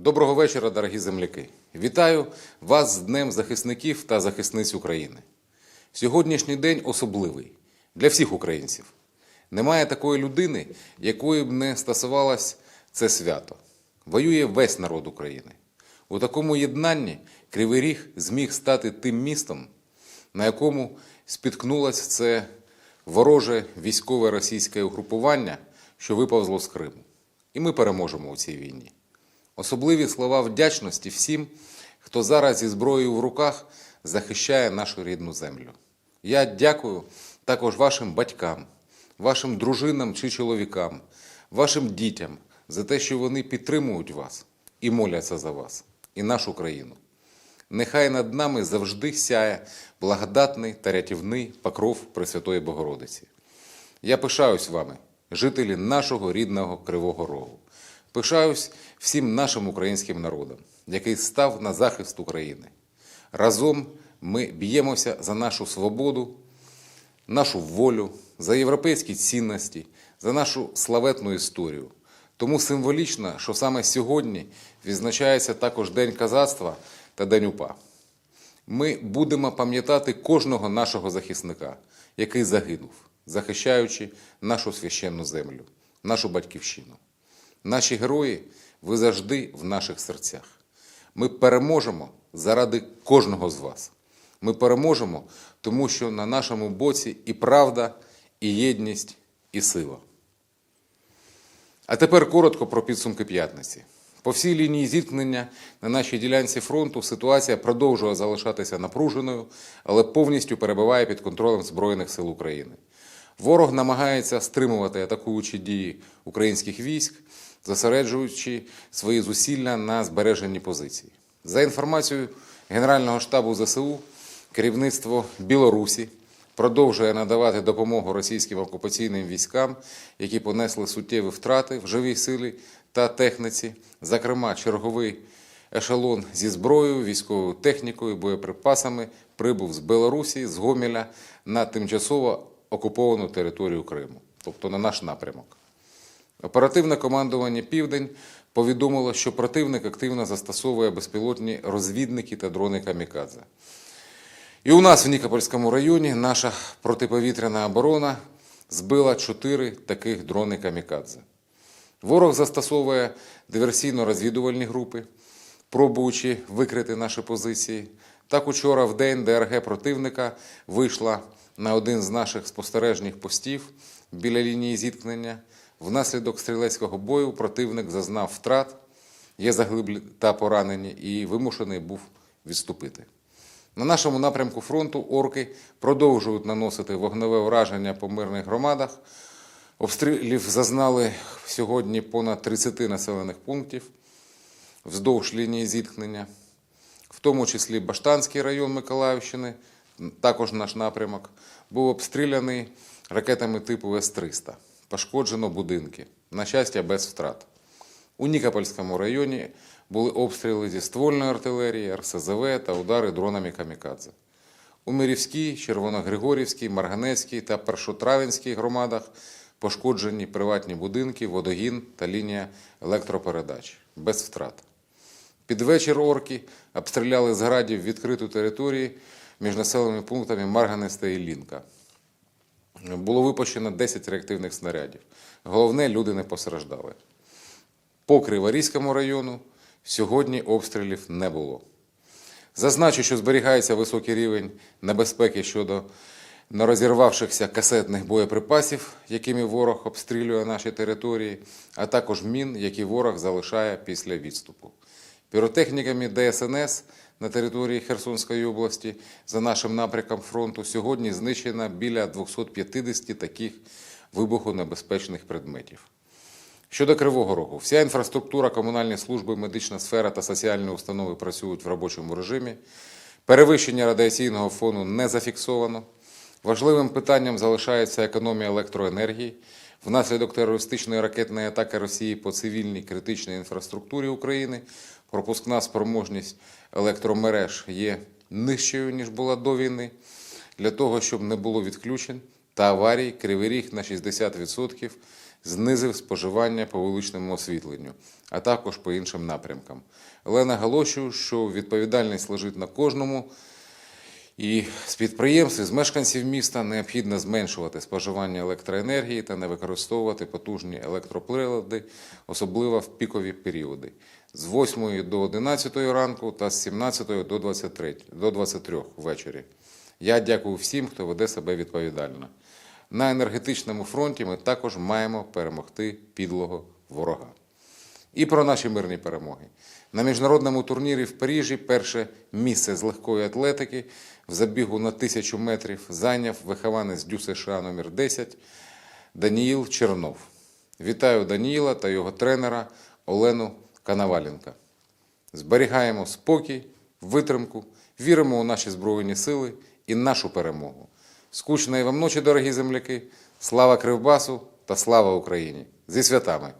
Доброго вечора, дорогі земляки. Вітаю вас з Днем захисників та захисниць України. Сьогоднішній день особливий для всіх українців. Немає такої людини, якої б не стосувалось це свято. Воює весь народ України. У такому єднанні Кривий Ріг зміг стати тим містом, на якому спіткнулось це вороже військове російське угрупування, що виповзло з Криму. І ми переможемо у цій війні. Особливі слова вдячності всім, хто зараз зі зброєю в руках захищає нашу рідну землю. Я дякую також вашим батькам, вашим дружинам чи чоловікам, вашим дітям за те, що вони підтримують вас і моляться за вас, і нашу країну. Нехай над нами завжди сяє благодатний та рятівний покров Пресвятої Богородиці. Я пишаюсь вами, жителі нашого рідного Кривого Рогу. Пишаюсь всім нашим українським народом, який став на захист України. Разом ми б'ємося за нашу свободу, нашу волю, за європейські цінності, за нашу славетну історію. Тому символічно, що саме сьогодні відзначається також День казацтва та День УПА. Ми будемо пам'ятати кожного нашого захисника, який загинув, захищаючи нашу священну землю, нашу батьківщину. Наші герої, ви завжди в наших серцях. Ми переможемо заради кожного з вас. Ми переможемо, тому що на нашому боці і правда, і єдність, і сила. А тепер коротко про підсумки п'ятниці. По всій лінії зіткнення на нашій ділянці фронту ситуація продовжує залишатися напруженою, але повністю перебуває під контролем Збройних сил України. Ворог намагається стримувати атакуючі дії українських військ, зосереджуючи свої зусилля на збереженні позицій. За інформацією Генерального штабу ЗСУ, керівництво Білорусі продовжує надавати допомогу російським окупаційним військам, які понесли суттєві втрати в живій силі та техніці, зокрема, черговий ешелон зі зброєю, військовою технікою, боєприпасами прибув з Білорусі, з Гомеля на тимчасово окуповану територію Криму, тобто на наш напрямок. Оперативне командування Південь повідомило, що противник активно застосовує безпілотні розвідники та дрони камікадзе. І у нас в Нікопольському районі наша протиповітряна оборона збила чотири таких дрони камікадзе. Ворог застосовує диверсійно-розвідувальні групи, пробуючи викрити наші позиції. Так учора в день ДРГ противника вийшла на один з наших спостережних постів біля лінії зіткнення. Внаслідок стрілецького бою противник зазнав втрат, є загиблі та поранені, і вимушений був відступити. На нашому напрямку фронту орки продовжують наносити вогневе враження по мирних громадах. Обстрілів зазнали сьогодні понад 30 населених пунктів вздовж лінії зіткнення, в тому числі Баштанський район Миколаївщини, також наш напрямок, був обстріляний ракетами типу С-300. Пошкоджено будинки, на щастя, без втрат. У Нікопольському районі були обстріли зі ствольної артилерії, РСЗВ та удари дронами камікадзе. У Мирівській, Червоногригорівській, Марганецькій та Першотравенській громадах пошкоджені приватні будинки, водогін та лінія електропередач без втрат. Під вечір орки обстріляли з градів відкриту територію між населеними пунктами Марганець та Іллінка. Було випущено 10 реактивних снарядів. Головне, люди не постраждали. По Криворізькому району сьогодні обстрілів не було. Зазначу, що зберігається високий рівень небезпеки щодо нерозірвавшихся касетних боєприпасів, якими ворог обстрілює наші території, а також мін, які ворог залишає після відступу. Піротехніками ДСНС на території Херсонської області за нашим напрямком фронту сьогодні знищено біля 250 таких вибухонебезпечних предметів. Щодо Кривого Рогу, вся інфраструктура, комунальні служби, медична сфера та соціальні установи працюють в робочому режимі. Перевищення радіаційного фону не зафіксовано. Важливим питанням залишається економія електроенергії. Внаслідок терористичної ракетної атаки Росії по цивільній критичній інфраструктурі України пропускна спроможність електромереж є нижчою, ніж була до війни. Для того, щоб не було відключень та аварій, Кривий Ріг на 60% знизив споживання по вуличному освітленню, а також по іншим напрямкам. Але наголошую, що відповідальність лежить на кожному. І з підприємств, і з мешканців міста необхідно зменшувати споживання електроенергії та не використовувати потужні електроприлади, особливо в пікові періоди з 8 до 11 ранку та з 17 до 23, до 23 ввечері. Я дякую всім, хто веде себе відповідально. На енергетичному фронті ми також маємо перемогти підлого ворога. І про наші мирні перемоги. На міжнародному турнірі в Парижі перше місце з легкої атлетики в забігу на тисячу метрів зайняв вихованець Дю США номер 10 Даніїл Чернов. Вітаю Даніїла та його тренера Олену Канаваленка. Зберігаємо спокій, витримку, віримо у наші Збройні сили і нашу перемогу. Скучної вам ночі, дорогі земляки! Слава Кривбасу та слава Україні! Зі святами!